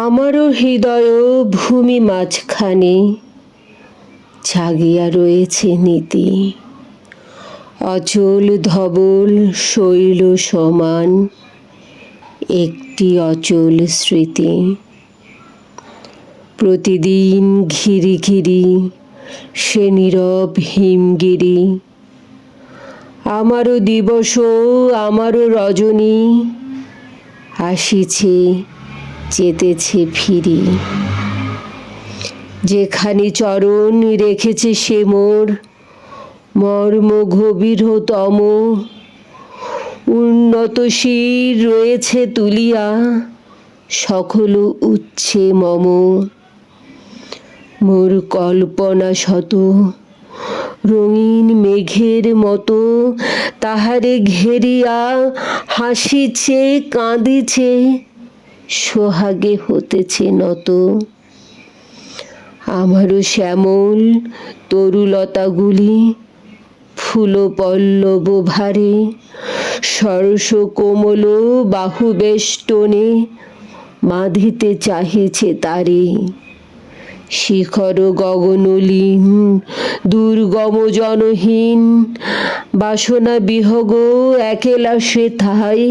আমারও হৃদয় ভূমি মাঝখানে জাগিয়া রয়েছে নীতি। অচল ধবল শৈল সমান একটি অচল স্মৃতি। প্রতিদিন ঘিরি ঘিরি সে নীরব হিমগিরি। আমারও দিবস আমারও রজনী আসিছে যেতেছে ফিরি। যেখানে চরণ রেখেছে সে মোর, মর্ম গভীরতম উন্নত শির রয়েছে তুলিয়া, সকল উচ্ছে মম। মোর কল্পনা শত, রঙিন মেঘের মতো, তাহারে ঘেরিয়া হাসিছে, কাঁদিছে। সোহাগে হতেছে নত। আমারও শ্যামল তরুলতাগুলি ফুল পল্লব ভারে, সরস কোমল বাহু বেষ্টনে বাঁধিতে চাহিছে তারে। শিখর গগনলীন, দুর্গম জনহীন, বাসনা বিহগ একেলা সে থাই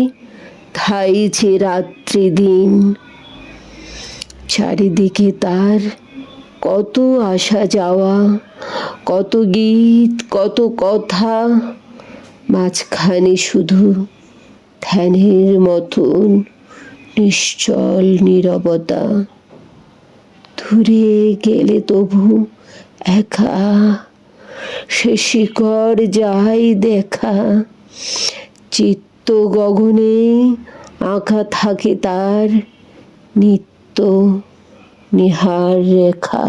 থাইছে রাত্রি দিন চারিদিকে তার কত আসা যাওয়া, কত গীত, কত কথা, মাঝখানে শুধু ধ্যানের মতন নিশ্চল নীরবতা। দূরে গেলে তবু একা, সে শিকড় যাই দেখা চিত্ত গগনে আঁকা থাকে তার নিত্য নিহার রেখা।